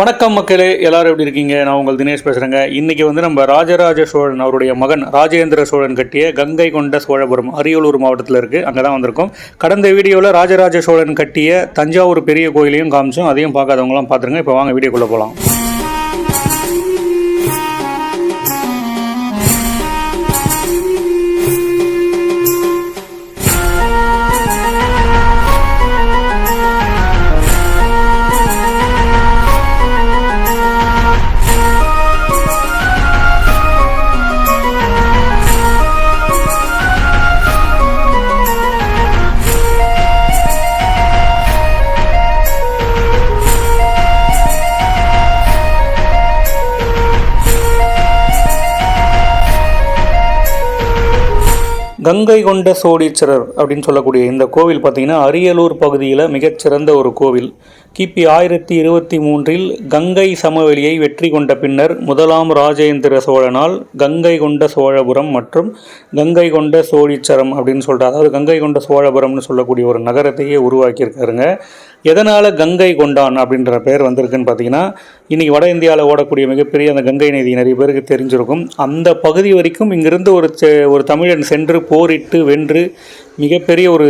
வணக்கம் மக்களே எல்லாரும் எப்படி இருக்கீங்க? நான் உங்கள் தினேஷ் பேசுகிறேங்க இன்றைக்கி வந்து நம்ம ராஜராஜ சோழன் அவருடைய மகன் ராஜேந்திர சோழன் கட்டிய கங்கை கொண்ட சோழபுரம் அரியலூர் மாவட்டத்தில் இருக்குது அங்கே தான் வந்திருக்கோம். கடந்த வீடியோவில் ராஜராஜ சோழன் கட்டிய தஞ்சாவூர் பெரிய கோயிலையும் காமிச்சோம். அதையும் பார்க்காதவங்களாம் பார்த்துருங்க. இப்போ வாங்க வீடியோக்குள்ளே போகலாம் கங்கை கொண்ட சோழீச்சரர் அப்படின்னு சொல்லக்கூடிய இந்த கோவில் பார்த்தீங்கன்னா அரியலூர் பகுதியில் மிகச்சிறந்த ஒரு கோவில். கிபி ஆயிரத்தி இருபத்தி மூன்றில் கங்கை சமவெளியை வெற்றி கொண்ட பின்னர் முதலாம் ராஜேந்திர சோழனால் கங்கை கொண்ட சோழபுரம் மற்றும் கங்கை கொண்ட சோழீச்சரம் அப்படின்னு சொல்கிறார் அதாவது கங்கை கொண்ட சோழபுரம்னு சொல்லக்கூடிய ஒரு நகரத்தையே உருவாக்கியிருக்காருங்க. எதனால் கங்கை கொண்டான் அப்படின்ற பெயர் வந்திருக்குன்னு பார்த்தீங்கன்னா இன்றைக்கி வட இந்தியாவில் ஓடக்கூடிய மிகப்பெரிய அந்த கங்கை நதி நிறைய பேருக்கு தெரிஞ்சிருக்கும். அந்த பகுதி வரைக்கும் இங்கிருந்து ஒரு செ- ஒரு தமிழன் சென்று போரிட்டு வென்று மிகப்பெரிய ஒரு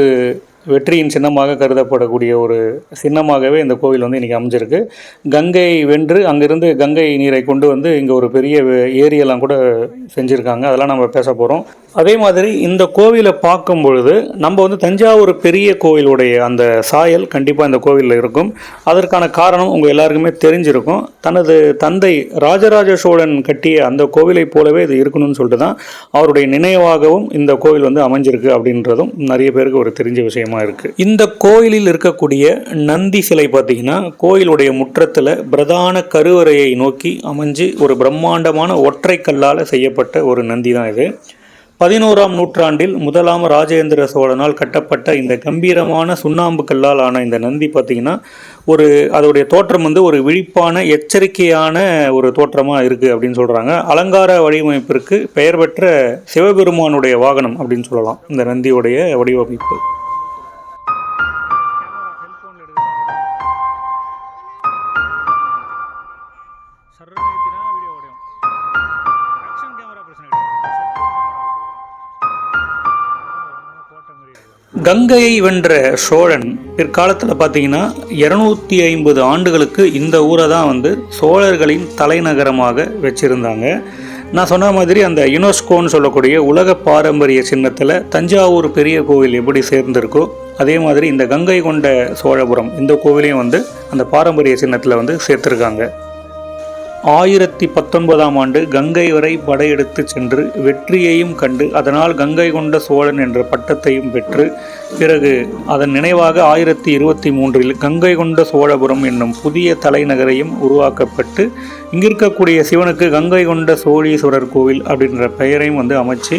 வெற்றியின் சின்னமாக கருதப்படக்கூடிய ஒரு சின்னமாகவே இந்த கோவில் வந்து இன்றைக்கி அமைஞ்சிருக்கு. கங்கை வென்று அங்கிருந்து கங்கை நீரை கொண்டு வந்து இங்கே ஒரு பெரிய ஏரியெல்லாம் கூட செஞ்சுருக்காங்க. அதெல்லாம் நம்ம பேச போகிறோம் அதே மாதிரி இந்த கோவிலை பார்க்கும் பொழுது நம்ம வந்து தஞ்சாவூர் பெரிய கோவிலுடைய அந்த சாயல் கண்டிப்பாக இந்த கோவிலில் இருக்கும். அதற்கான காரணம் உங்கள் எல்லாருக்குமே தெரிஞ்சிருக்கும். தனது தந்தை ராஜராஜ சோழன் கட்டிய அந்த கோவிலை போலவே இது இருக்கணும்னு சொல்லிட்டு தான் அவருடைய நினைவாகவும் இந்த கோவில் வந்து அமைஞ்சிருக்கு அப்படின்றதும் நிறைய பேருக்கு ஒரு தெரிஞ்ச விஷயமா இருக்குது இந்த கோயிலில் இருக்கக்கூடிய நந்தி சிலை பார்த்தீங்கன்னா கோயிலுடைய முற்றத்தில் பிரதான கருவறையை நோக்கி அமைஞ்சு ஒரு பிரம்மாண்டமான ஒற்றை கல்லால் செய்யப்பட்ட ஒரு நந்தி தான் இது. பதினோராம் நூற்றாண்டில் முதலாம் ராஜேந்திர சோழனால் கட்டப்பட்ட இந்த கம்பீரமான சுண்ணாம்பு கல்லால் ஆன இந்த நந்தி பார்த்தீங்கன்னா ஒரு அதோடைய தோற்றம் வந்து ஒரு விழிப்பான எச்சரிக்கையான ஒரு தோற்றமாக இருக்குது அப்படின்னு சொல்கிறாங்க அலங்கார வடிவமைப்பிற்கு பெயர் பெற்ற சிவபெருமானுடைய வாகனம் அப்படின்னு சொல்லலாம். இந்த நந்தியுடைய வடிவமைப்பு. கங்கையை வென்ற சோழன் பிற்காலத்தில் பார்த்தீங்கன்னா இரநூத்தி ஐம்பது ஆண்டுகளுக்கு இந்த ஊரை தான் வந்து சோழர்களின் தலைநகரமாக வச்சுருந்தாங்க. நான் சொன்ன மாதிரி அந்த யுனெஸ்கோன்னு சொல்லக்கூடிய உலக பாரம்பரிய சின்னத்தில் தஞ்சாவூர் பெரிய கோவில் எப்படி சேர்ந்திருக்கோ அதே மாதிரி இந்த கங்கை கொண்ட சோழபுரம் இந்த கோவிலையும் வந்து அந்த பாரம்பரிய சின்னத்தில் வந்து சேர்த்துருக்காங்க. ஆயிரத்தி பத்தொன்பதாம் ஆண்டு கங்கை வரை படையெடுத்து சென்று வெற்றியையும் கண்டு அதனால் கங்கை கொண்ட சோழன் என்ற பட்டத்தையும் பெற்று பிறகு அதன் நினைவாக ஆயிரத்தி இருபத்தி மூன்றில் கங்கை கொண்ட சோழபுரம் என்னும் புதிய தலைநகரையும் உருவாக்கப்பட்டு இங்கிருக்கக்கூடிய சிவனுக்கு கங்கை கொண்ட சோழீஸ்வரர் கோவில் அப்படின்ற பெயரையும் வந்து அமைச்சு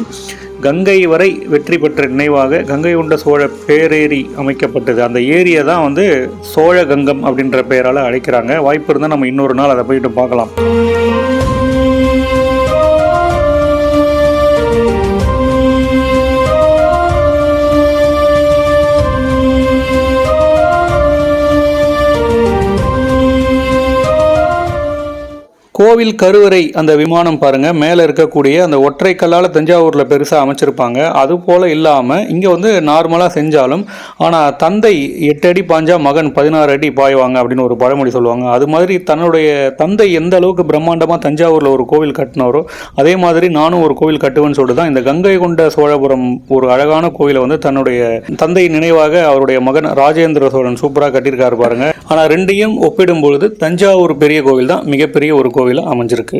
கங்கை வரை வெற்றி பெற்ற நினைவாக கங்கை கொண்ட சோழ பேரேரி அமைக்கப்பட்டது. அந்த ஏரியை தான் வந்து சோழ கங்கம் அப்படின்ற பெயரால் அழைக்கிறாங்க. வாய்ப்பு இருந்தால் நம்ம இன்னொரு நாள் அதை போயிட்டு பார்க்கலாம். கோவில் கருவறை அந்த விமானம் பாருங்க. மேலே இருக்கக்கூடிய அந்த ஒற்றை கல்லால் தஞ்சாவூரில் பெருசாக அமைச்சிருப்பாங்க. அது போல் இல்லாமல் இங்கே வந்து நார்மலாக செஞ்சாலும் ஆனால் தந்தை எட்டு அடி பாஞ்சா மகன் பதினாறு அடி பாய்வாங்க அப்படின்னு ஒரு பழமொழி சொல்லுவாங்க. அது மாதிரி தன்னுடைய தந்தை எந்த அளவுக்கு பிரம்மாண்டமாக தஞ்சாவூரில் ஒரு கோவில் கட்டினாரோ அதே மாதிரி நானும் ஒரு கோவில் கட்டுவேன்னு சொல்லிட்டு தான் இந்த கங்கை கொண்ட சோழபுரம் ஒரு அழகான கோவிலை வந்து தன்னுடைய தந்தை நினைவாக அவருடைய மகன் ராஜேந்திர சோழன் சூப்பராக கட்டியிருக்காரு பாருங்க. ஆனால் ரெண்டையும் ஒப்பிடும் பொழுது தஞ்சாவூர் பெரிய கோவில் தான் மிகப்பெரிய ஒரு கோவிலாக அமைஞ்சிருக்கு.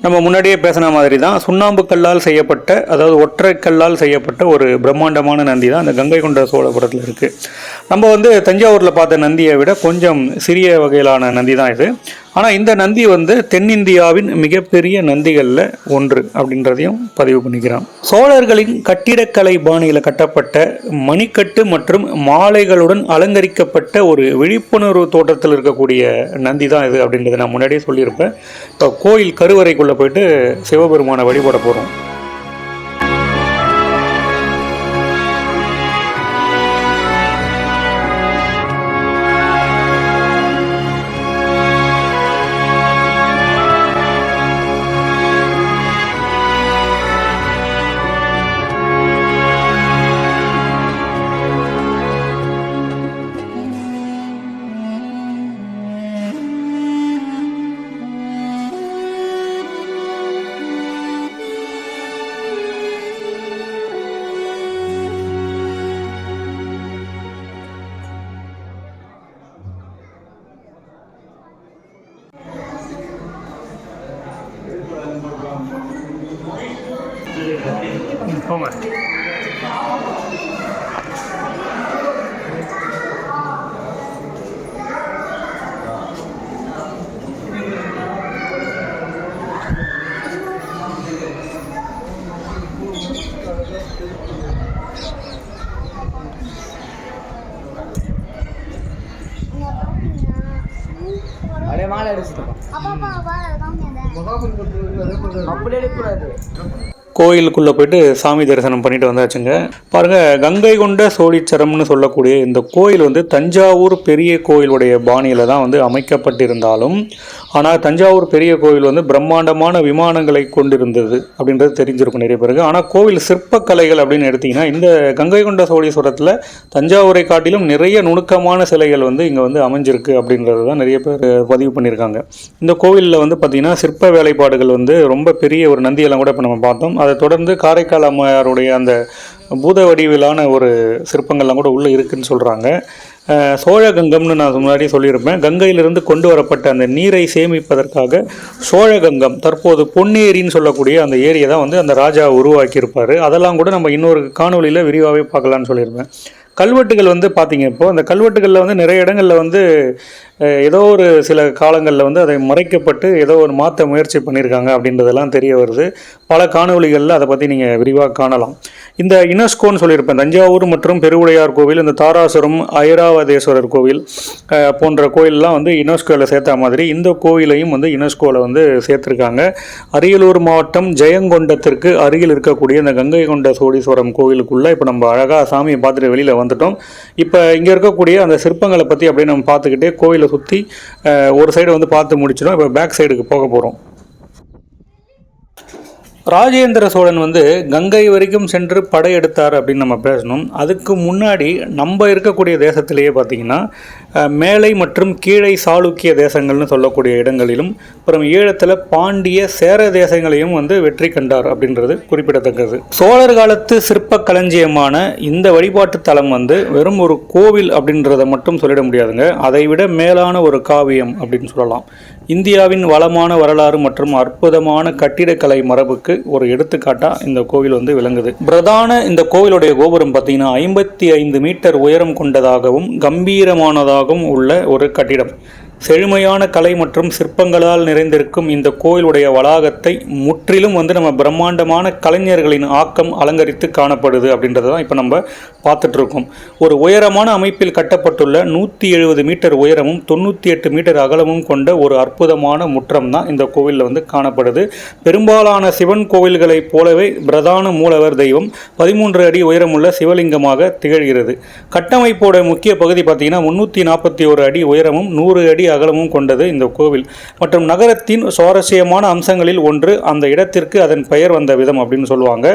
நம்ம முன்னாடியே பேசின மாதிரி தான் சுண்ணாம்பு கல்லால் செய்யப்பட்ட அதாவது ஒற்றை கல்லால் செய்யப்பட்ட ஒரு பிரம்மாண்டமான நந்தி தான் அந்த கங்கை கொண்ட சோழபுரத்தில் இருக்குது நம்ம வந்து தஞ்சாவூரில் பார்த்த நந்தியை விட கொஞ்சம் சிறிய வகையிலான நந்தி தான் இது. ஆனால் இந்த நந்தி வந்து தென்னிந்தியாவின் மிகப்பெரிய நந்திகளில் ஒன்று அப்படின்றதையும் பதிவு பண்ணிக்கிறான். சோழர்களின் கட்டிடக்கலை பாணியில் கட்டப்பட்ட மணிக்கட்டு மற்றும் மாலைகளுடன் அலங்கரிக்கப்பட்ட ஒரு விழிப்புணர்வு தோட்டத்தில் இருக்கக்கூடிய நந்தி தான் இது அப்படின்றத நான் முன்னாடியே சொல்லியிருப்பேன். இப்போ கோயில் கருவறைக்குள்ளே போயிட்டு சிவபெருமானை வழிபட போகிறோம் Tamam. கோயிலுக்குள்ளே போயிட்டு சாமி தரிசனம் பண்ணிட்டு வந்தாச்சுங்க. பாருங்கள் கங்கை கொண்ட சோழீச்சரம்னு சொல்லக்கூடிய இந்த கோயில் வந்து தஞ்சாவூர் பெரிய கோயிலுடைய பாணியில் தான் வந்து அமைக்கப்பட்டிருந்தாலும் ஆனால் தஞ்சாவூர் பெரிய கோயில் வந்து பிரம்மாண்டமான விமானங்களை கொண்டிருந்தது அப்படின்றது தெரிஞ்சிருக்கும் நிறைய பேருக்கு. ஆனால் கோவில் சிற்பக்கலைகள் அப்படின்னு எடுத்திங்கன்னா இந்த கங்கை கொண்ட சோழீஸ்வரத்தில் தஞ்சாவூரை காட்டிலும் நிறைய நுணுக்கமான சிலைகள் வந்து இங்கே வந்து அமைஞ்சிருக்கு அப்படின்றது தான் நிறைய பேர் பதிவு பண்ணியிருக்காங்க. இந்த கோவிலில் வந்து பார்த்திங்கன்னா சிற்ப வேலைப்பாடுகள் வந்து ரொம்ப பெரிய ஒரு நந்தியெல்லாம் கூட இப்போ நம்ம பார்த்தோம். அதை தொடர்ந்து காரைக்கால் அம்மையாருடைய அந்த பூத வடிவிலான ஒரு சிற்பங்கள்லாம் கூட உள்ளே இருக்குன்னு சொல்கிறாங்க சோழகங்கம்னு நான் முன்னாடி சொல்லியிருப்பேன். கங்கையிலிருந்து கொண்டு வரப்பட்ட அந்த நீரை சேமிப்பதற்காக சோழகங்கம் தற்போது பொன்னேரின்னு சொல்லக்கூடிய அந்த ஏரியை தான் வந்து அந்த ராஜா உருவாக்கியிருப்பார். அதெல்லாம் கூட நம்ம இன்னொரு காணொலியில் விரிவாகவே பார்க்கலான்னு சொல்லியிருப்பேன். கல்வெட்டுகள் வந்து பார்த்தீங்க இப்போ அந்த கல்வெட்டுகளில் வந்து நிறைய இடங்களில் வந்து ஏதோ ஒரு சில காலங்களில் வந்து அதை மறைக்கப்பட்டு ஏதோ ஒரு மாற்ற முயற்சி பண்ணியிருக்காங்க அப்படின்றதெல்லாம் தெரிய வருது. பல காணொலிகளில் அதை பற்றி நீங்கள் விரிவாக காணலாம். இந்த யுனெஸ்கோன்னு சொல்லியிருப்பேன் தஞ்சாவூர் மற்றும் பெருவுடையார் கோவில் இந்த தாராசுரம் ஐராவதேஸ்வரர் கோவில் போன்ற கோயிலெலாம் வந்து யுனெஸ்கோவில் சேர்த்த மாதிரி இந்த கோயிலையும் வந்து யுனெஸ்கோவில் வந்து சேர்த்துருக்காங்க. அரியலூர் மாவட்டம் ஜெயங்கொண்டத்திற்கு அருகில் இருக்கக்கூடிய இந்த கங்கை கொண்ட சோழீஸ்வரம் கோவிலுக்குள்ளே இப்போ நம்ம அழகாக சாமியை பார்த்துட்டு வெளியில் வந்து வந்துட்டோம். இப்போ இங்கே இருக்கக்கூடிய அந்த சிற்பங்களை பற்றி அப்படியே நம்ம பார்த்துக்கிட்டே கோயிலை சுற்றி ஒரு சைடு வந்து பார்த்து முடிச்சிடும் இப்போ பேக் சைடுக்கு போக போகிறோம் ராஜேந்திர சோழன் வந்து கங்கை வரைக்கும் சென்று படையெடுத்தார் அப்படின்னு நம்ம பேசணும். அதுக்கு முன்னாடி நம்ம இருக்கக்கூடிய தேசத்திலேயே பார்த்தீங்கன்னா மேலை மற்றும் கீழை சாளுக்கிய தேசங்கள்னு சொல்லக்கூடிய இடங்களிலும் அப்புறம் ஈழத்தில் பாண்டிய சேர தேசங்களையும் வந்து வெற்றி கண்டார் அப்படின்றது குறிப்பிடத்தக்கது. சோழர் காலத்து சிற்ப களஞ்சியமான இந்த வழிபாட்டு தலம் வந்து வெறும் ஒரு கோவில் அப்படின்றத மட்டும் சொல்லிட முடியாதுங்க. அதை விட மேலான ஒரு காவியம் அப்படின்னு சொல்லலாம். இந்தியாவின் வளமான வரலாறு மற்றும் அற்புதமான கட்டிடக்கலை மரபுக்கு ஒரு எடுத்துக்காட்டாக இந்த கோவில் வந்து விளங்குது. பிரதான இந்த கோவிலுடைய கோபுரம் பார்த்தீங்கன்னா ஐம்பத்தி ஐந்து மீட்டர் உயரம் கொண்டதாகவும் கம்பீரமானதாகவும் உள்ள ஒரு கட்டிடம். செழுமையான கலை மற்றும் சிற்பங்களால் நிறைந்திருக்கும் இந்த கோயிலுடைய வளாகத்தை முற்றிலும் வந்து நம்ம பிரம்மாண்டமான கலைஞர்களின் ஆக்கம் அலங்கரித்து காணப்படுது அப்படின்றத தான் இப்போ நம்ம பார்த்துட்ருக்கோம். ஒரு உயரமான அமைப்பில் கட்டப்பட்டுள்ள நூற்றி எழுபது மீட்டர் உயரமும் தொண்ணூற்றி எட்டு மீட்டர் அகலமும் கொண்ட ஒரு அற்புதமான முற்றம் தான் இந்த கோவிலில் வந்து காணப்படுது. பெரும்பாலான சிவன் கோவில்களைப் போலவே பிரதான மூலவர் தெய்வம் பதிமூன்று அடி உயரமுள்ள சிவலிங்கமாக திகழ்கிறது. கட்டமைப்போட முக்கிய பகுதி பார்த்தீங்கன்னா முன்னூற்றி நாற்பத்தி ஒரு அடி உயரமும் நூறு அடி அகலமும் கொண்டது இந்த கோவில். மற்றும் நகரத்தின் சுவாரஸ்யமான அம்சங்களில் ஒன்று அந்த இடத்திற்கு அதன் பெயர் வந்த விதம் அப்படின்னு சொல்லுவாங்க.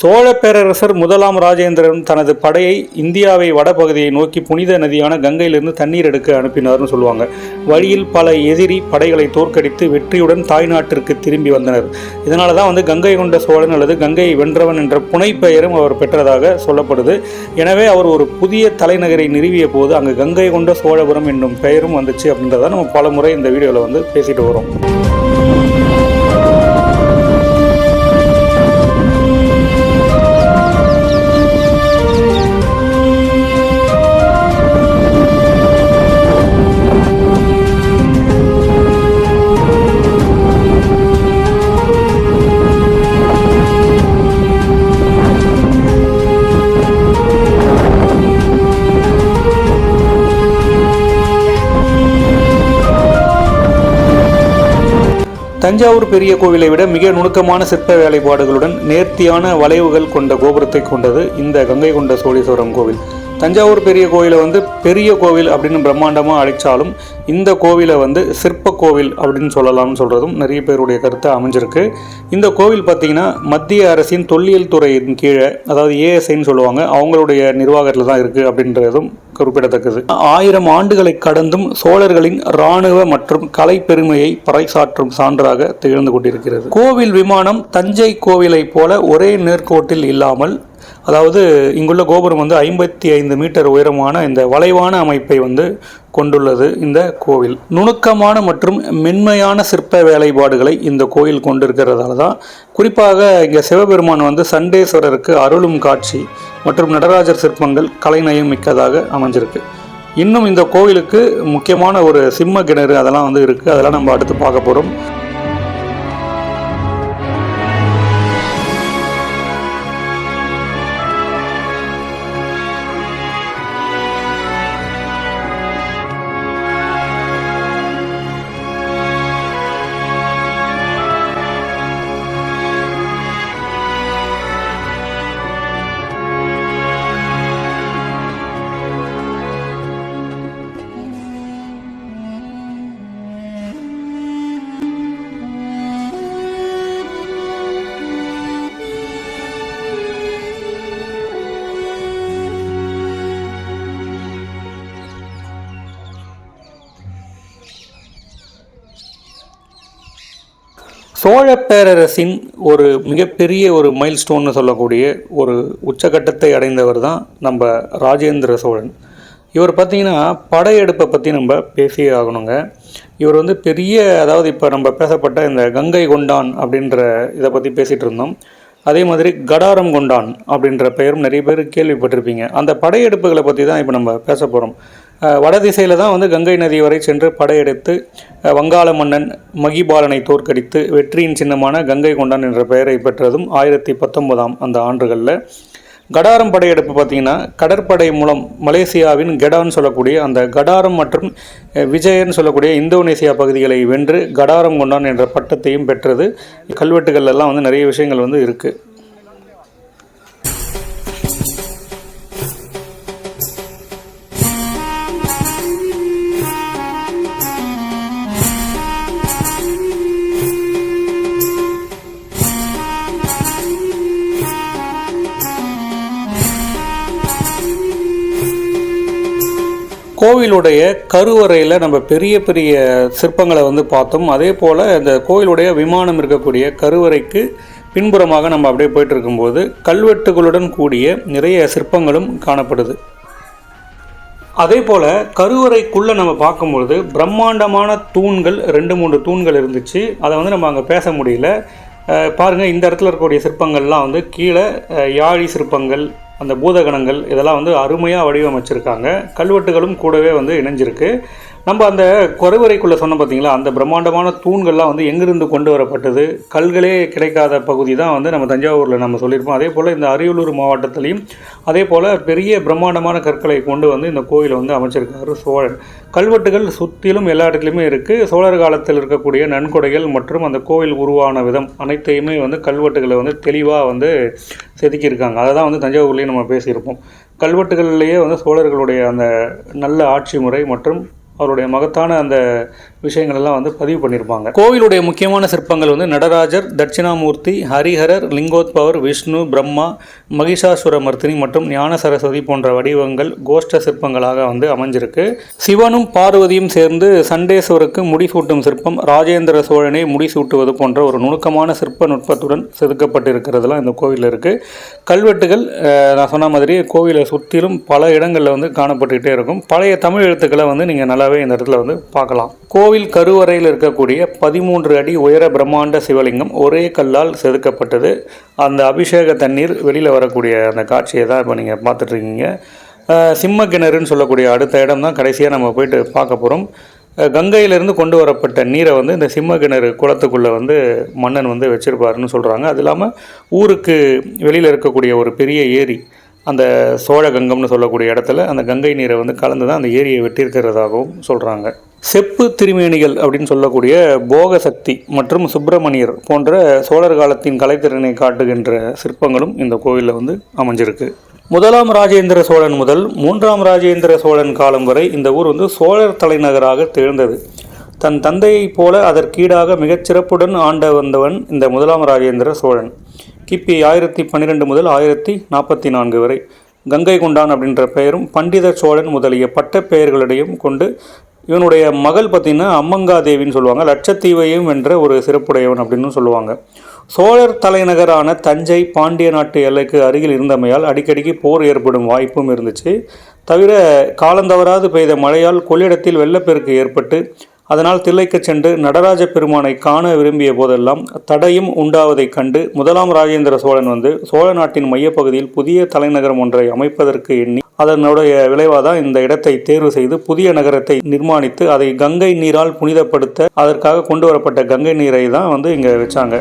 சோழ பேரரசர் முதலாம் ராஜேந்திரன் தனது படையை இந்தியாவை வடபகுதியை நோக்கி புனித நதியான கங்கையிலிருந்து தண்ணீர் எடுக்க அனுப்பினார்னு சொல்லுவாங்க. வழியில் பல எதிரி படைகளை தோற்கடித்து வெற்றியுடன் தாய்நாட்டிற்கு திரும்பி வந்தனர். இதனால தான் வந்து கங்கை கொண்ட சோழன் அல்லது கங்கையை வென்றவன் என்ற புனைப்பெயரும் அவர் பெற்றதாக சொல்லப்படுது. எனவே அவர் ஒரு புதிய தலைநகரை நிறுவிய போது அங்கு கங்கை கொண்ட சோழபுரம் என்னும் பெயரும் வந்துச்சு அப்படின்னு அப்படின்றத நம்ம பல முறை இந்த வீடியோவில் வந்து பேசிட்டு வரோம். தஞ்சாவூர் பெரிய கோவிலை விட மிக நுணுக்கமான சிற்ப வேலைப்பாடுகளுடன் நேர்த்தியான வளைவுகள் கொண்ட கோபுரத்தை கொண்டது இந்த கங்கை கொண்ட சோழீஸ்வரம் கோவில். தஞ்சாவூர் பெரிய கோவிலை வந்து பெரிய கோவில் அப்படின்னு பிரம்மாண்டமாக அழைச்சாலும் இந்த கோவிலை வந்து சிற்ப கோவில் அப்படின்னு சொல்லலாம்னு சொல்கிறதும் நிறைய பேருடைய கருத்தை அமைஞ்சிருக்கு. இந்த கோவில் பார்த்திங்கன்னா மத்திய அரசின் தொல்லியல் துறையின் கீழே அதாவது ஏஎஸ்ஐன்னு சொல்லுவாங்க அவங்களுடைய நிர்வாகத்தில் தான் இருக்குது அப்படின்றதும் குறிப்பிடத்தக்கது. ஆயிரம் ஆண்டுகளை கடந்தும் சோழர்களின் இராணுவ மற்றும் கலை பெருமையை பறைசாற்றும் சான்றாக திகழ்ந்து கொண்டிருக்கிறது. கோவில் விமானம் தஞ்சை கோவிலைப் போல ஒரே நேர்கோட்டில் இல்லாமல் அதாவது இங்குள்ள கோபுரம் வந்து ஐம்பத்தி ஐந்து மீட்டர் உயரமான இந்த வளைவான அமைப்பை வந்து கொண்டுள்ளது இந்த கோவில். நுணுக்கமான மற்றும் மென்மையான சிற்ப வேலைப்பாடுகளை இந்த கோயில் கொண்டிருக்கிறதால தான் குறிப்பாக இங்கே சிவபெருமான் வந்து சண்டேஸ்வரருக்கு அருளும் காட்சி மற்றும் நடராஜர் சிற்பங்கள் கலைநயம் மிக்கதாக அமைஞ்சிருக்கு. இன்னும் இந்த கோவிலுக்கு முக்கியமான ஒரு சிம்ம கிணறு அதெல்லாம் வந்து இருக்குது அதெல்லாம் நம்ம அடுத்து பார்க்க போகிறோம் சோழ பேரரசின் ஒரு மிகப்பெரிய ஒரு மைல்ஸ்டோன்னு சொல்லக்கூடிய ஒரு உச்சகட்டத்தை அடைந்தவர் தான் நம்ம ராஜேந்திர சோழன். இவர் பார்த்தீங்கன்னா படையெடுப்பை பற்றி நம்ம பேசியே ஆகணுங்க. இவர் வந்து பெரிய அதாவது இப்போ நம்ம பேசப்பட்ட இந்த கங்கை கொண்டான் அப்படின்ற இதை பற்றி பேசிகிட்டு இருந்தோம். அதே மாதிரி கடாரம் கொண்டான் அப்படின்ற பெயரும் நிறைய பேர் கேள்விப்பட்டிருப்பீங்க. அந்த படையெடுப்புகளை பற்றி தான் இப்போ நம்ம பேச போகிறோம் வடதிசையில் தான் வந்து கங்கை நதி வரை சென்று படையெடுத்து வங்காள மன்னன் மகிபாலனை தோற்கடித்து வெற்றியின் சின்னமான கங்கை கொண்டான் என்ற பெயரை பெற்றதும் ஆயிரத்தி பத்தொன்பதாம் அந்த ஆண்டுகளில். கடாரம் படையெடுப்பு பார்த்தீங்கன்னா கடற்படை மூலம் மலேசியாவின் கெடான்னு சொல்லக்கூடிய அந்த கடாரம் மற்றும் விஜயன்னு விஜயன் சொல்லக்கூடிய இந்தோனேசியா பகுதிகளை வென்று கடாரம் கொண்டான் என்ற பட்டத்தையும் பெற்றது. கல்வெட்டுகள் எல்லாம் வந்து நிறைய விஷயங்கள் வந்து இருக்குது கோவிலுடைய கருவறையில் நம்ம பெரிய பெரிய சிற்பங்களை வந்து பார்த்தோம். அதே போல் இந்த கோவிலுடைய விமானம் இருக்கக்கூடிய கருவறைக்கு பின்புறமாக நம்ம அப்படியே போயிட்டு இருக்கும்போது கல்வெட்டுகளுடன் கூடிய நிறைய சிற்பங்களும் காணப்படுது. அதே போல் கருவறைக்குள்ளே நம்ம பார்க்கும்பொழுது பிரம்மாண்டமான தூண்கள் ரெண்டு மூன்று தூண்கள் இருந்துச்சு. அதை வந்து நம்ம அங்கே பேச முடியல. பாருங்கள் பாருங்க இந்த இடத்துல இருக்கக்கூடிய சிற்பங்கள்லாம் வந்து கீழே யாழி சிற்பங்கள் அந்த பூதகணங்கள் இதெல்லாம் வந்து அருமையாக வடிவமைச்சிருக்காங்க. கல்வெட்டுகளும் கூடவே வந்து இணைஞ்சிருக்கு. நம்ம அந்த குறைவரைக்குள்ளே சொன்ன பார்த்தீங்களா அந்த பிரம்மாண்டமான தூண்கள்லாம் வந்து எங்கிருந்து கொண்டு வரப்பட்டது? கல்களே கிடைக்காத பகுதி தான் வந்து நம்ம தஞ்சாவூரில் நம்ம சொல்லியிருப்போம். அதே போல் இந்த அரியலூர் மாவட்டத்திலையும் அதே போல் பெரிய பிரம்மாண்டமான கற்களை கொண்டு வந்து இந்த கோயிலை வந்து அமைச்சிருக்காரு சோழன். கல்வெட்டுகள் சுற்றிலும் எல்லா இடத்துலையுமே இருக்குது சோழர் காலத்தில் இருக்கக்கூடிய நன்கொடைகள் மற்றும் அந்த கோவில் உருவான விதம் அனைத்தையுமே வந்து கல்வெட்டுகளை வந்து தெளிவாக வந்து செதுக்கியிருக்காங்க. அதை தான் வந்து தஞ்சாவூர்லேயும் நம்ம பேசியிருப்போம். கல்வெட்டுகள்லேயே வந்து சோழர்களுடைய அந்த நல்ல ஆட்சி முறை மற்றும் அவருடைய மகத்தான அந்த விஷயங்கள் எல்லாம் வந்து பதிவு பண்ணியிருப்பாங்க கோவிலுடைய முக்கியமான சிற்பங்கள் வந்து நடராஜர் தட்சிணாமூர்த்தி ஹரிஹரர் லிங்கோத்பவர் விஷ்ணு பிரம்மா மகிஷாசுர மர்த்தினி மற்றும் ஞான சரஸ்வதி போன்ற வடிவங்கள் கோஷ்ட சிற்பங்களாக வந்து அமைஞ்சிருக்கு. சிவனும் பார்வதியும் சேர்ந்து சண்டேஸ்வருக்கு முடிசூட்டும் சிற்பம் ராஜேந்திர சோழனை முடிசூட்டுவது போன்ற ஒரு நுணுக்கமான சிற்ப நுட்பத்துடன் செதுக்கப்பட்டிருக்கிறதுலாம் இந்த கோவிலில் இருக்குது கல்வெட்டுகள் நான் சொன்ன மாதிரி கோவிலை சுற்றிலும் பல இடங்களில் வந்து காணப்பட்டுக்கிட்டே இருக்கும். பழைய தமிழ் எழுத்துக்களை வந்து நீங்கள் நல்லா நல்லாவே இந்த இடத்துல வந்து பார்க்கலாம். கோவில் கருவறையில் இருக்கக்கூடிய பதிமூன்று அடி உயர பிரம்மாண்ட சிவலிங்கம் ஒரே கல்லால் செதுக்கப்பட்டது. அந்த அபிஷேக தண்ணீர் வெளியில் வரக்கூடிய அந்த காட்சியை தான் இப்போ நீங்கள் பார்த்துட்ருக்கீங்க. சிம்ம கிணறுன்னு சொல்லக்கூடிய அடுத்த இடம் தான் கடைசியாக நம்ம போயிட்டு பார்க்க போகிறோம் கங்கையிலிருந்து கொண்டு வரப்பட்ட நீரை வந்து இந்த சிம்ம கிணறு குளத்துக்குள்ளே வந்து மன்னன் வந்து வச்சுருப்பாருன்னு சொல்கிறாங்க அது இல்லாமல் ஊருக்கு வெளியில் இருக்கக்கூடிய ஒரு பெரிய ஏரி அந்த சோழ கங்கம்னு சொல்லக்கூடிய இடத்துல அந்த கங்கை நீரை வந்து கலந்து தான் அந்த ஏரியை வெட்டியிருக்கிறதாகவும் சொல்கிறாங்க செப்பு திருமேனிகள் அப்படின்னு சொல்லக்கூடிய போக சக்தி மற்றும் சுப்பிரமணியர் போன்ற சோழர் காலத்தின் கலைத்திறனை காட்டுகின்ற சிற்பங்களும் இந்த கோவிலில் வந்து அமைஞ்சிருக்கு. முதலாம் ராஜேந்திர சோழன் முதல் மூன்றாம் ராஜேந்திர சோழன் காலம் வரை இந்த ஊர் வந்து சோழர் தலைநகராக திகழ்ந்தது. தன் தந்தையைப் போல அதற்கீடாக மிகச்சிறப்புடன் ஆண்ட வந்தவன் இந்த முதலாம் ராஜேந்திர சோழன். கிபி ஆயிரத்தி பன்னிரெண்டு முதல் ஆயிரத்தி நாற்பத்தி நான்கு வரை. கங்கை கொண்டான் அப்படின்ற பெயரும் பண்டித சோழன் முதலிய பட்ட பெயர்களிடையும் கொண்டு இவனுடைய மகள் பார்த்திங்கன்னா அம்மங்காதேவின்னு சொல்லுவாங்க. லட்சத்தீவையும் வென்ற ஒரு சிறப்புடையவன் அப்படின்னு சொல்லுவாங்க. சோழர் தலைநகரான தஞ்சை பாண்டிய நாட்டு எல்லைக்கு அருகில் இருந்தமையால் அடிக்கடிக்கு போர் ஏற்படும் வாய்ப்பும் இருந்துச்சு. தவிர காலந்தவராது பெய்த மழையால் கொள்ளிடத்தில் வெள்ளப்பெருக்கு ஏற்பட்டு அதனால் தில்லைக்குச் சென்று நடராஜ பெருமானை காண விரும்பிய போதெல்லாம் தடையும் உண்டாவதைக் கண்டு முதலாம் ராஜேந்திர சோழன் வந்து சோழ நாட்டின் மையப்பகுதியில் புதிய தலைநகரம் ஒன்றை அமைப்பதற்கு எண்ணி அதனுடைய விளைவாக தான் இந்த இடத்தை தேர்வு செய்து புதிய நகரத்தை நிர்மாணித்து அதை கங்கை நீரால் புனிதப்படுத்த அதற்காக கொண்டு வரப்பட்ட கங்கை நீரை தான் வந்து இங்கே வச்சாங்க.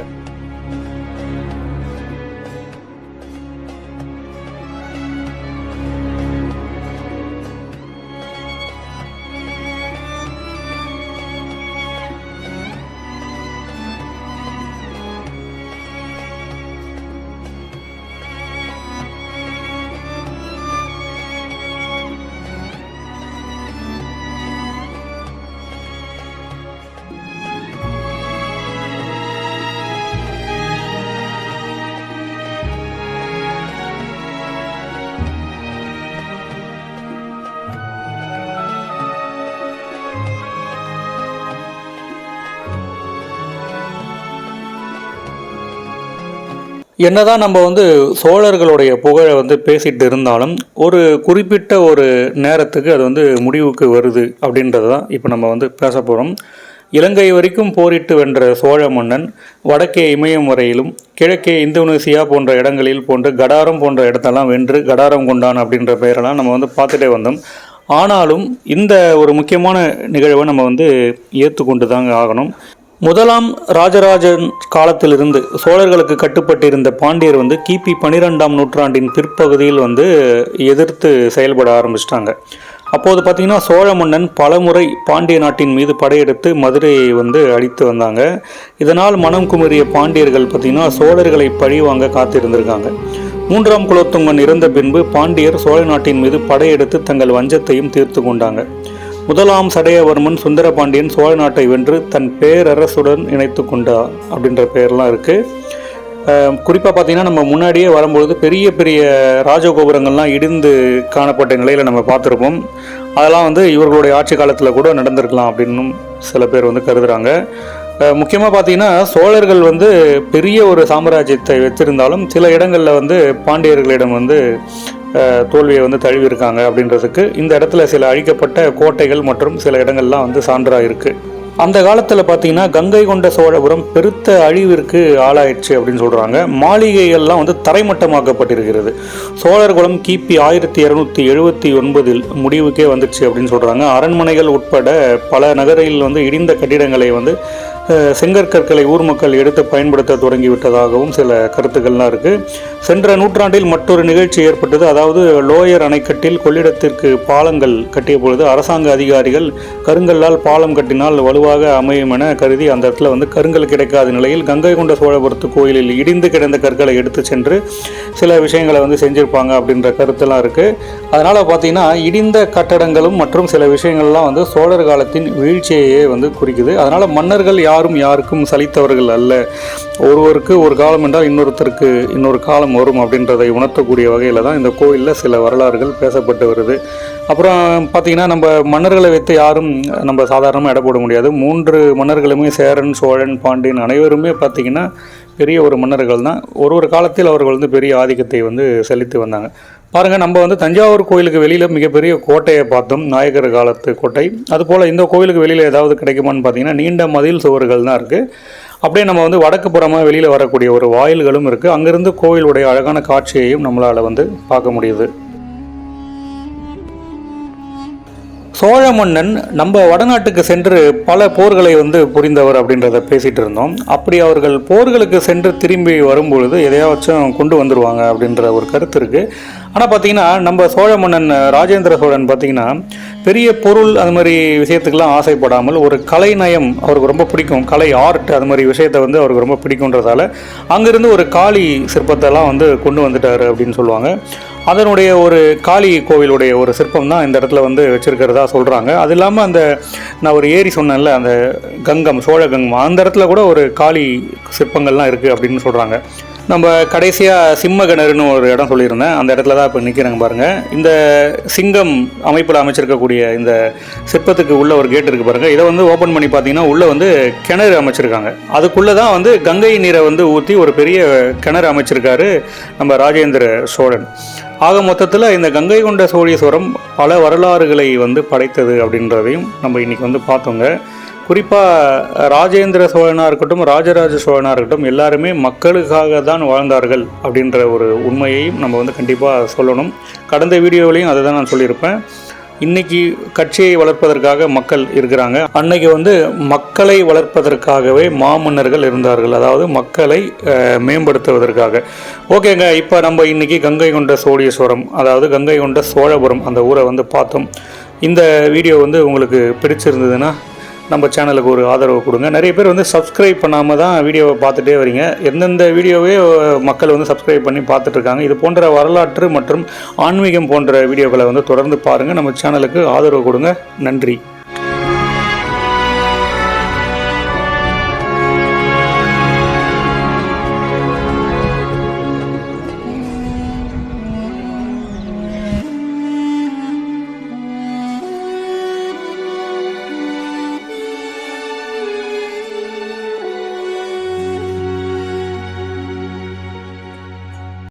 என்னதான் நம்ம வந்து சோழர்களுடைய புகழை வந்து பேசிட்டு இருந்தாலும் ஒரு குறிப்பிட்ட ஒரு நேரத்துக்கு அது வந்து முடிவுக்கு வருது அப்படின்றது தான் இப்போ நம்ம வந்து பேச போகிறோம் இலங்கை வரைக்கும் போரிட்டு வென்ற சோழ மன்னன் வடக்கே இமயம் வரையிலும் கிழக்கே இந்தோனேசியா போன்ற இடங்களில் போன்று கடாரம் போன்ற இடத்தெல்லாம் வென்று கடாரம் கொண்டான் அப்படின்ற பெயரெல்லாம் நம்ம வந்து பார்த்துட்டே வந்தோம். ஆனாலும் இந்த ஒரு முக்கியமான நிகழ்வை நம்ம வந்து ஏற்றுக்கொண்டு தாங்க ஆகணும். முதலாம் ராஜராஜன் காலத்திலிருந்து சோழர்களுக்கு கட்டுப்பட்டிருந்த பாண்டியர் வந்து கிபி பன்னிரெண்டாம் நூற்றாண்டின் பிற்பகுதியில் வந்து எதிர்த்து செயல்பட ஆரம்பிச்சிட்டாங்க. அப்போது பார்த்திங்கன்னா சோழ மன்னன் பலமுறை பாண்டிய நாட்டின் மீது படையெடுத்து மதுரையை வந்து அடித்து வந்தாங்க. இதனால் மனம் குமரிய பாண்டியர்கள் பார்த்திங்கன்னா சோழர்களை பழிவாங்க காத்திருந்திருக்காங்க. மூன்றாம் குலோத்துங்கன் இறந்த பின்பு பாண்டியர் சோழ நாட்டின் மீது படையெடுத்து தங்கள் வஞ்சத்தையும் தீர்த்து கொண்டாங்க. முதலாம் சடையவர்மன் சுந்தரபாண்டியன் சோழ நாட்டை வென்று தன் பேரரசுடன் இணைத்து கொண்டார் அப்படின்ற பெயர்லாம் இருக்குது குறிப்பாக பார்த்தீங்கன்னா நம்ம முன்னாடியே வரும்பொழுது பெரிய பெரிய ராஜகோபுரங்கள்லாம் இடிந்து காணப்பட்ட நிலையில் நம்ம பார்த்துருப்போம். அதெல்லாம் வந்து இவர்களுடைய ஆட்சி காலத்தில் கூட நடந்திருக்கலாம் அப்படின்னும் சில பேர் வந்து கருதுகிறாங்க முக்கியமாக பார்த்தீங்கன்னா சோழர்கள் வந்து பெரிய ஒரு சாம்ராஜ்யத்தை வச்சிருந்தாலும் சில இடங்களில் வந்து பாண்டியர்களிடம் வந்து தோல்வியை வந்து தழுவியிருக்காங்க அப்படின்றதுக்கு இந்த இடத்துல சில அழிக்கப்பட்ட கோட்டைகள் மற்றும் சில இடங்கள்லாம் வந்து சான்றாக இருக்குது அந்த காலத்தில் பார்த்தீங்கன்னா கங்கை கொண்ட சோழபுரம் பெருத்த அழிவிற்கு ஆளாயிடுச்சு அப்படின்னு சொல்கிறாங்க மாளிகைகள்லாம் வந்து தரைமட்டமாக்கப்பட்டிருக்கிறது. சோழர் குலம் கிபி ஆயிரத்தி இரநூத்தி எழுபத்தி ஒன்பதில் முடிவுக்கே வந்துச்சு அப்படின்னு சொல்கிறாங்க அரண்மனைகள் உட்பட பல நகரில் வந்து இடிந்த கட்டிடங்களை வந்து செங்கற்கற்களை ஊர் மக்கள் எடுத்து பயன்படுத்த தொடங்கிவிட்டதாகவும் சில கருத்துக்கள்லாம் இருக்குது சென்ற நூற்றாண்டில் மற்றொரு நிகழ்ச்சி ஏற்பட்டது. அதாவது லோயர் அணைக்கட்டில் கொள்ளிடத்திற்கு பாலங்கள் கட்டிய பொழுது அரசாங்க அதிகாரிகள் கருங்கல்லால் பாலம் கட்டினால் வலுவாக அமையும் என கருதி அந்த இடத்துல வந்து கருங்கல் கிடைக்காத நிலையில் கங்கை கொண்ட சோழபுரத்து கோயிலில் இடிந்து கிடந்த கற்களை எடுத்து சென்று சில விஷயங்களை வந்து செஞ்சுருப்பாங்க அப்படின்ற கருத்தெல்லாம் இருக்குது அதனால் பார்த்தீங்கன்னா இடிந்த கட்டடங்களும் மற்றும் சில விஷயங்கள்லாம் வந்து சோழர் காலத்தின் வீழ்ச்சியையே வந்து குறிக்குது. அதனால் மன்னர்கள் யாரும் யாருக்கும் சலித்தவர்கள் அல்ல. ஒருவருக்கு ஒரு காலம் என்றால் இன்னொருத்தருக்கு இன்னொரு காலம் வரும் அப்படின்றதை உணர்த்தக்கூடிய வகையில் தான் இந்த கோயிலில் சில வரலாறுகள் பேசப்பட்டு வருது. அப்புறம் பார்த்திங்கன்னா நம்ம மன்னர்களை வைத்து யாரும் நம்ம சாதாரணமாக எடை போட முடியாது. மூன்று மன்னர்களுமே சேரன் சோழன் பாண்டியன் அனைவருமே பார்த்திங்கன்னா பெரிய ஒரு மன்னர்கள் தான் ஒரு ஒரு காலத்தில் அவர்கள் வந்து பெரிய ஆதிக்கத்தை வந்து செலுத்தி வந்தாங்க. பாருங்கள் நம்ம வந்து தஞ்சாவூர் கோயிலுக்கு வெளியில் மிகப்பெரிய கோட்டையை பார்த்தோம் நாயக்கர் காலத்து கோட்டை. அதுபோல் இந்த கோயிலுக்கு வெளியில் ஏதாவது கிடைக்குமான்னு பார்த்தீங்கன்னா நீண்ட மதில் சுவர்கள் தான் இருக்குது அப்படியே நம்ம வந்து வடக்கு புறமாக வெளியில் வரக்கூடிய ஒரு வாயில்களும் இருக்குது அங்கேருந்து கோயிலுடைய அழகான காட்சியையும் நம்மளால் வந்து பார்க்க முடியுது. சோழ மன்னன் நம்ம வடநாட்டுக்கு சென்று பல போர்களை வந்து புரிந்தவர் அப்படின்றத பேசிட்டு இருந்தோம். அப்படி அவர்கள் போர்களுக்கு சென்று திரும்பி வரும்பொழுது எதையாச்சும் கொண்டு வந்துருவாங்க அப்படின்ற ஒரு கருத்து இருக்கு. ஆனால் பார்த்தீங்கன்னா நம்ம சோழ மன்னன் ராஜேந்திர சோழன் பார்த்தீங்கன்னா பெரிய பொருள் அது மாதிரி விஷயத்துக்கெல்லாம் ஆசைப்படாமல் ஒரு கலை நயம் அவருக்கு ரொம்ப பிடிக்கும். கலை ஆர்ட் அது மாதிரி விஷயத்தை வந்து அவருக்கு ரொம்ப பிடிக்குன்றதால அங்கேருந்து ஒரு காளி சிற்பத்தெல்லாம் வந்து கொண்டு வந்துட்டார் அப்படின்னு சொல்லுவாங்க. அதனுடைய ஒரு காளி கோவிலுடைய ஒரு சிற்பம் தான் இந்த இடத்துல வந்து வச்சுருக்கிறதா சொல்கிறாங்க அது இல்லாமல் அந்த நான் ஒரு ஏரி சொன்னேன்ல அந்த கங்கம் சோழ கங்கம் அந்த இடத்துல கூட ஒரு காளி சிற்பங்கள்லாம் இருக்குது அப்படின்னு சொல்கிறாங்க நம்ம கடைசியாக சிம்ம கிணறுன்னு ஒரு இடம் சொல்லியிருந்தேன். அந்த இடத்துல தான் இப்போ நிற்கிறாங்க பாருங்கள் இந்த சிங்கம் அமைப்பில் அமைச்சிருக்கக்கூடிய இந்த சிற்பத்துக்கு உள்ள ஒரு கேட் இருக்குது பாருங்கள் இதை வந்து ஓப்பன் பண்ணி பார்த்தீங்கன்னா உள்ளே வந்து கிணறு அமைச்சிருக்காங்க. அதுக்குள்ளே தான் வந்து கங்கை நீரை வந்து ஊற்றி ஒரு பெரிய கிணறு அமைச்சிருக்காரு நம்ம ராஜேந்திர சோழன். ஆக மொத்தத்தில் இந்த கங்கை கொண்ட சோழீஸ்வரம் பல வரலாறுகளை வந்து படைத்தது அப்படின்றதையும் நம்ம இன்னைக்கு வந்து பார்த்தோங்க. குறிப்பாக ராஜேந்திர சோழனாக இருக்கட்டும் ராஜராஜ சோழனாக இருக்கட்டும் எல்லாருமே மக்களுக்காக தான் வாழ்ந்தார்கள் அப்படின்ற ஒரு உண்மையையும் நம்ம வந்து கண்டிப்பாக சொல்லணும். கடந்த வீடியோவிலையும் அதை தான் நான் சொல்லியிருப்பேன். இன்னைக்கு கட்சியை வளர்ப்பதற்காக மக்கள் இருக்கிறாங்க. அன்னைக்கு வந்து மக்களை வளர்ப்பதற்காகவே மாமன்னர்கள் இருந்தார்கள். அதாவது மக்களை மேம்படுத்துவதற்காக. ஓகேங்க இப்போ நம்ம இன்னைக்கு கங்கை கொண்ட சோழீஸ்வரம் அதாவது கங்கை கொண்ட சோழபுரம் அந்த ஊரை வந்து பார்த்தோம். இந்த வீடியோ வந்து உங்களுக்கு பிடிச்சிருந்ததுன்னா நம்ம சேனலுக்கு ஒரு ஆதரவு கொடுங்க. நிறைய பேர் வந்து சப்ஸ்கிரைப் பண்ணாமல் தான் வீடியோவை பார்த்துட்டே வரீங்க. எந்தெந்த வீடியோவே மக்கள் வந்து சப்ஸ்கிரைப் பண்ணி பார்த்துட்ருக்காங்க இது போன்ற வரலாற்று மற்றும் ஆன்மீகம் போன்ற வீடியோக்களை வந்து தொடர்ந்து பாருங்கள் நம்ம சேனலுக்கு ஆதரவு கொடுங்க. நன்றி.